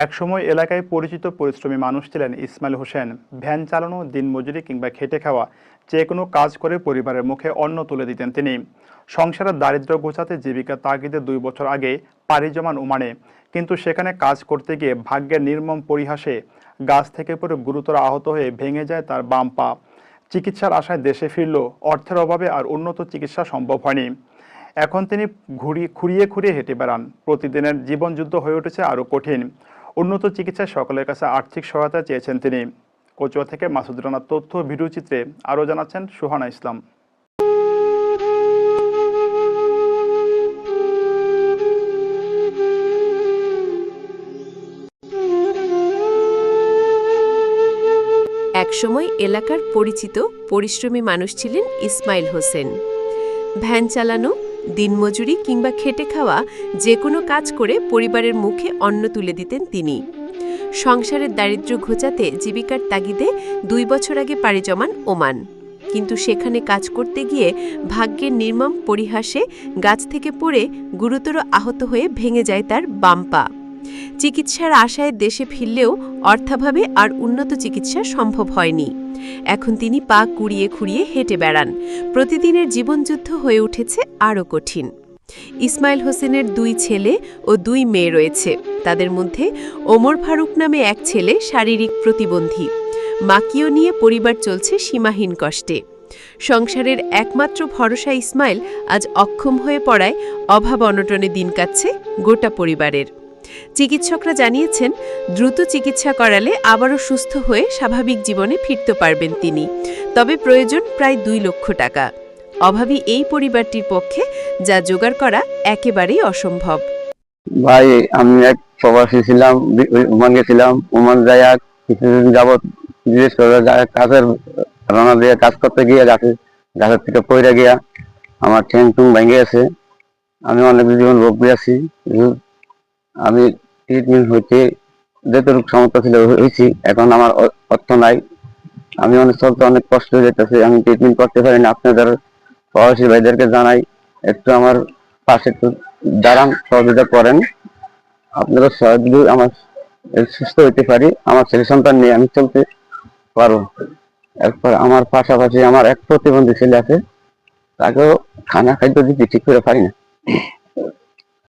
একসময় এলাকায় পরিচিত পরিশ্রমী মানুষ ছিলেন ইসমাইল হোসেন। ভ্যান চালানো দিনমজুরি কিংবা খেটে খাওয়া যে কোনো কাজ করে পরিবারের মুখে অন্ন তুলে দিতেন তিনি। সংসারের দারিদ্র্য গোছাতে জীবিকা তাগিদে দুই বছর আগে পাড়ি জমান উমানে। কিন্তু সেখানে কাজ করতে গিয়ে ভাগ্যের নির্মম পরিহাসে গাছ থেকে পড়ে গুরুতর আহত হয়ে ভেঙে যায় তার বাম পা। চিকিৎসার আশায় দেশে ফিরল, অর্থের অভাবে আর উন্নত চিকিৎসা সম্ভব হয়নি। এখন তিনি ঘুরি খুঁড়িয়ে খুঁড়িয়ে হেঁটে বেড়ান। প্রতিদিনের জীবনযুদ্ধ হয়ে উঠেছে আরও কঠিন। উন্নত চিকিৎসায় সকলের কাছে আর্থিক সহায়তা চেয়েছেন তিনি। কচুয়া থেকে মাসুদ রানার তথ্য, ভিডিওচিত্রে আরও জানাচ্ছেন সুহানা ইসলাম। একসময় এলাকার পরিচিত, পরিশ্রমী মানুষ ছিলেন ইসমাইল হোসেন। ভ্যান চালানো দিনমজুরি কিংবা খেটে খাওয়া যে কোনো কাজ করে পরিবারের মুখে অন্ন তুলে দিতেন তিনি। সংসারের দারিদ্র ঘোচাতে জীবিকার তাগিদে দুই বছর আগে পাড়ি জমান ওমান। কিন্তু সেখানে কাজ করতে গিয়ে ভাগ্যের নির্মম পরিহাসে গাছ থেকে পড়ে গুরুতর আহত হয়ে ভেঙে যায় তার বাম পা। চিকিৎসার আশায় দেশে ফিরলেও অর্থাভাবে আর উন্নত চিকিৎসা সম্ভব হয়নি। এখন তিনি পা কুড়িয়ে খুঁড়িয়ে হেঁটে বেড়ান। প্রতিদিনের জীবনযুদ্ধ হয়ে উঠেছে আরও কঠিন। ইসমাইল হোসেনের দুই ছেলে ও দুই মেয়ে রয়েছে। তাদের মধ্যে ওমর ফারুক নামে এক ছেলে শারীরিক প্রতিবন্ধী। মাকিও নিয়ে পরিবার চলছে সীমাহীন কষ্টে। সংসারের একমাত্র ভরসা ইসমাইল আজ অক্ষম হয়ে পড়ায় অভাব অনটনে দিন কাটছে গোটা পরিবারের। চিকিৎসকরা জানিয়েছেন, দ্রুত চিকিৎসা করালে আবারও সুস্থ হয়ে স্বাভাবিক জীবনে ফিরতে পারবেন তিনি। তবে প্রয়োজন প্রায় দুই লক্ষ টাকা। অভাবী এই পরিবারটির পক্ষে যা জোগাড় করা একেবারেই অসম্ভব। ভাই, আমি এক প্রবাসী ছিলাম ওমান গেছিলাম। ওমান যাইয়া কিছুদিন যাবত বিদেশ করে কাজের রানা দিয়ে কাজ করতে গিয়ে গাছে গাছের থেকে পড়ে গিয়া আমার ঠ্যাং টুং ভেঙে গেছে। আমি অনেক জীবন রোগ আছি আমি ট্রিটমেন্ট হইতে যতটুকু সামর্থ্য ছিল হয়েছি, এখন আমার অর্থ নাই। আমি অনেক চলতে অনেক কষ্ট হয়ে যেতেছে আমি ট্রিটমেন্ট করতে পারি না। আপনাদের প্রবাসী ভাইদেরকে জানাই, একটু আমার পাশে একটু দাঁড়ান, সহযোগিতা করেন। আপনারা সহযোগী আমার সুস্থ হইতে পারি, আমার ছেলে সন্তান নিয়ে আমি চলতে পারব। এরপর আমার পাশাপাশি আমার এক প্রতিবন্ধী ছেলে আছে, তাকেও খানা খাদ্য দিতে ঠিক করে পারি না।